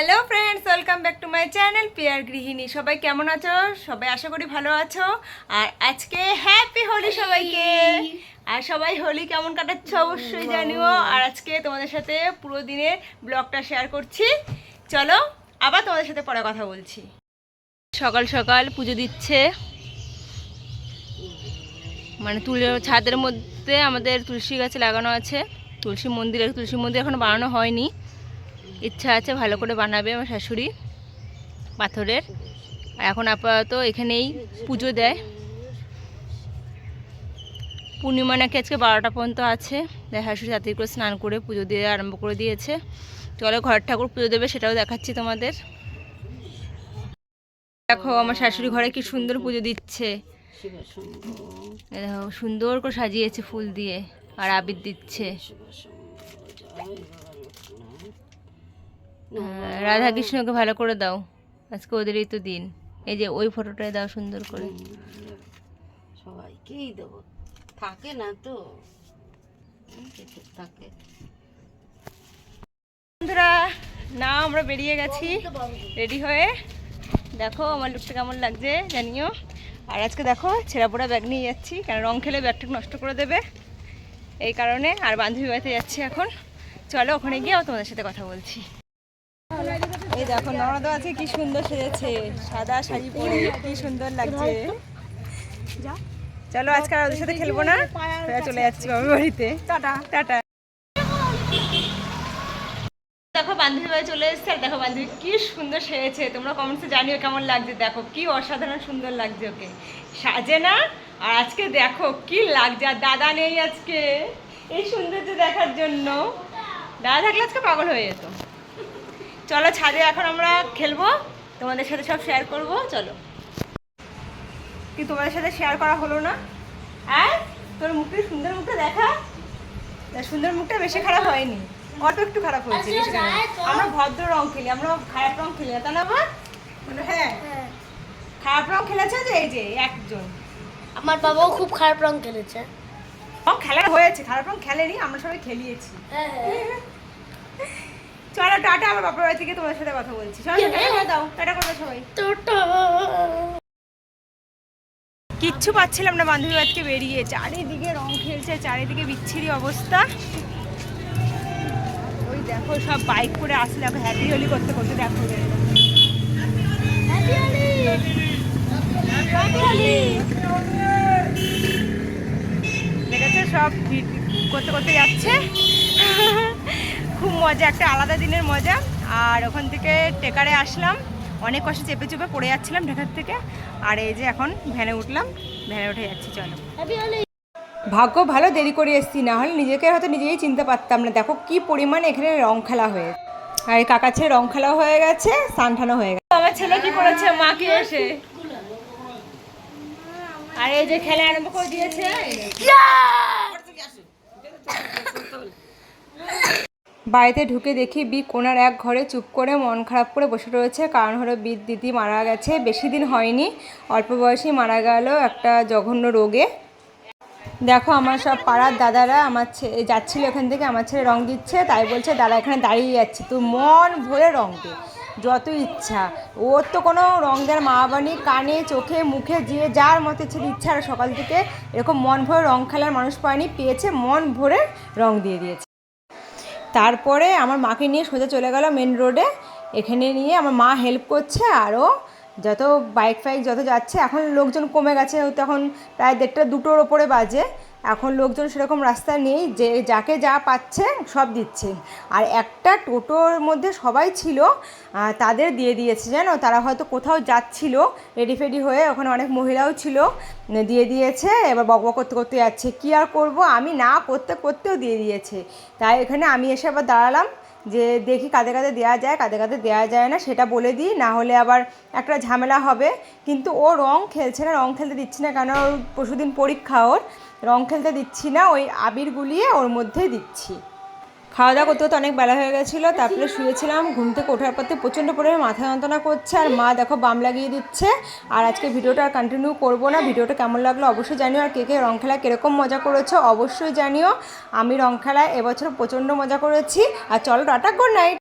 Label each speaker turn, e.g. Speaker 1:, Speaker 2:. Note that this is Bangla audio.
Speaker 1: Hello friends welcome back to my channel peer গৃহিণী সবাই কেমন আছো? সবাই আশা করি ভালো আছো। আর আজকে হ্যাপি হোলি সবাইকে। আর সবাই হোলি কেমন কাটাচ্ছ অবশ্যই জানিও। আর আজকে তোমাদের সাথে পুরো দিনের ব্লগটা শেয়ার করছি। চলো আবার তোমাদের সাথে পরে কথা বলছি। সকাল সকাল পুজো দিচ্ছে। মানে তুলে ছাদের মধ্যে আমাদের তুলসী গাছ লাগানো আছে। তুলসী মন্দির তুলসী মন্দির এখনও বানানো হয়নি। ইচ্ছা আছে ভালো করে বানাবে আমার শাশুড়ি পাথরের। এখন আপাতত এখানেই পুজো দেয়। পূর্ণিমা নাকি আজকে বারোটা পর্যন্ত আছে। দেয় শাশুড়ি রাত্রি করে স্নান করে পুজো দিয়ে আরম্ভ করে দিয়েছে। চলো ঘর ঠাকুর পুজো দেবে সেটাও দেখাচ্ছি তোমাদের। দেখো আমার শাশুড়ি ঘরে কি সুন্দর পুজো দিচ্ছে। দেখো, সুন্দর করে সাজিয়েছে ফুল দিয়ে আর আবির দিচ্ছে। রাধা কৃষ্ণকে ভালো করে দাও। আজকে ওদেরই তো দিন। এই যে ওই ফটোটাই দাও সুন্দর করে।
Speaker 2: সবাইকেই দেবো। থাকে না তো। থাকে।
Speaker 1: বন্ধুরা না আমরা বেরিয়ে গেছি। রেডি হয়ে। দেখো আমার লুকটা কেমন লাগছে জানিও। আর আজকে দেখো ছেঁড়া পোড়া ব্যাগ নিয়ে যাচ্ছি। কারণ রং খেলে ব্যাগটা নষ্ট করে দেবে। এই কারণে আর বান্ধবী বাড়িতে যাচ্ছি এখন। চলো ওখানে গিয়ে তোমাদের সাথে কথা বলছি। এই দেখো ননদা আছে কি সুন্দর সেজেছে। সাদা শাড়ি পরে কি সুন্দর লাগছে। চলো আজকে আর ওদের সাথে খেলব না। চলে যাচ্ছি বাবার বাড়িতে। টাটা। টাটা। দেখো বান্ধবী বাড়ি চলে এসেছে। আর দেখো বান্ধবী কি সুন্দর সেজেছে। তোমরা কমেন্টসে জানিও কেমন লাগছে। দেখো কি অসাধারণ সুন্দর লাগছে ওকে। সাজে না আর আজকে দেখো কি লাগছে। আর দাদা নেই আজকে। এই সৌন্দর্য দেখার জন্য। দাদা থাকলে আজকে পাগল হয়ে যেত। চলো ছাদে এখন আমরা খেলব। তোমাদের সাথে সব শেয়ার করব চলো। কি তোমাদের সাথে শেয়ার করা হলো না? আর? তোর মুখে সুন্দর মুখটা দেখা? তা সুন্দর মুখটা বেশি খারাপ হয়নি। অত একটু খারাপ হয়েছে বেশি আমরা ভদ্র রং খেলি আমরা খারাপ রং খেলি না তা না মা? বলো, হ্যাঁ। খারাপ রং খেলেছে যে এই যে একজন।
Speaker 3: আমার বাবাও খুব খারাপ রং খেলেছে।
Speaker 1: রং খেলার হয়েছে খারাপ রং খেলেনি আমরা সবাই খেলিয়েছি। চলো টাটা আমার বাপের বাড়ি থেকে তোমার সাথে কথা বলছি। চলো টাটা করে দাও টাটা করে দাও সবাই কিচ্ছু পাচ্ছিলাম না বান্ধবী বাড়িতে বেরিয়ে। চারিদিকে রং খেলছে চারিদিকে বিচ্ছিরি অবস্থা। ওই দেখো সব বাইক করে আসলে দেখো হ্যাপি হোলি করতে করতে দেখো। দেখেছ সব করতে করতে যাচ্ছে। মজা একটা আলাদা দিনের মজা। আর ওখান থেকে টেকারে আসলাম। অনেক কষ্টে চেপে চেপে পড়ে যাচ্ছিলাম ঢাকার থেকে। আর এই যে এখন ভ্যানে উঠলাম। ভ্যানে উঠে যাচ্ছি চলো। ভাগ্য ভালো দেরি করে এসছি না হলে নিজেকে হয়তো নিজেই চিনতে পারতাম না। দেখো কি পরিমাণে এখানে রং খেলা হয়ে আর এই কাকার ছেলে রং খেলা হয়ে গেছে সানঠানো হয়ে গেছে। আমার ছেলে কি করেছে? মাকে এসে আর এই যে খেলা আরম্ভ করে দিয়েছে। বাড়িতে ঢুকে দেখি বি কোনার এক ঘরে চুপ করে মন খারাপ করে বসে রয়েছে। কারণ হলো বিদ দিদি মারা গেছে, বেশি দিন হয়নি, অল্প বয়সেই মারা গেল একটা জঘন্য রোগে। দেখো আমার সব পাড়ার দাদারা আমার ছেলে যাচ্ছিল এখান থেকে, আমার ছেলে রং দিচ্ছে, তাই বলছে, দাদা, এখানে দাঁড়িয়ে যাচ্ছে। তো মন ভরে রং দে, যত ইচ্ছা। ওর তো কোনো রং দেওয়ার মা বানি কানে, চোখে, মুখে, যে যার মতো ইচ্ছে দিচ্ছে, আর সকাল থেকে এরকম মন ভরে রং খেলার মানুষ পায়নি, পেয়েছে মন ভরে রং দিয়ে দিয়েছে। তারপরে আমার মাকে নিয়ে সোজা চলে গেল মেন রোডে এখানে নিয়ে আমার মা হেল্প করছে আরও যত বাইক ফাইক যত যাচ্ছে, এখন লোকজন কমে গেছে। তখন প্রায় দেড়টা দুটোর ওপরে বাজে। এখন লোকজন সেরকম রাস্তা নেই, যে যাকে যা পাচ্ছে সব দিচ্ছে। আর একটা টোটোর মধ্যে সবাই ছিল তাদের দিয়ে দিয়েছে, জানো? তারা হয়তো কোথাও যাচ্ছিল রেডি ফেডি হয়ে ওখানে অনেক মহিলাও ছিল, দিয়ে দিয়েছে, এবার বকবক করতে করতে যাচ্ছে। কী আর করব? আমি না করতে করতেও দিয়ে দিয়েছে। তাই এখানে আমি এসে আবার দাঁড়ালাম, যে দেখি কাদের কাদের দেওয়া যায় কাদের কাদের দেওয়া যায় না, সেটা বলে দিই, না হলে আবার একটা ঝামেলা হবে। কিন্তু ও রং খেলছে না, রং খেলতে দিচ্ছে না কেন ওর পরশুদিন পরীক্ষা ওর। রং খেলতে দিচ্ছি না, ওই আবির গুলিয়ে ওর মধ্যেই দিচ্ছি। খাওয়া দাওয়া করতে করতে অনেক বেলা হয়ে গেছিল, তারপরে শুয়েছিলাম, ঘুম থেকে ওঠার পর প্রচণ্ড পরিমাণে মাথা যন্ত্রণা করছে, আর মা দেখো বাম লাগিয়ে দিচ্ছে, আর আজকে ভিডিওটা আর কন্টিনিউ করব না, ভিডিওটা কেমন লাগল অবশ্যই জানিও, আর কে কে রং খেলা কীরকম মজা করেছ অবশ্যই জানিও। আমি রং খেলায় এবছর প্রচণ্ড মজা করেছি, আর চলো টাটা গুড নাইট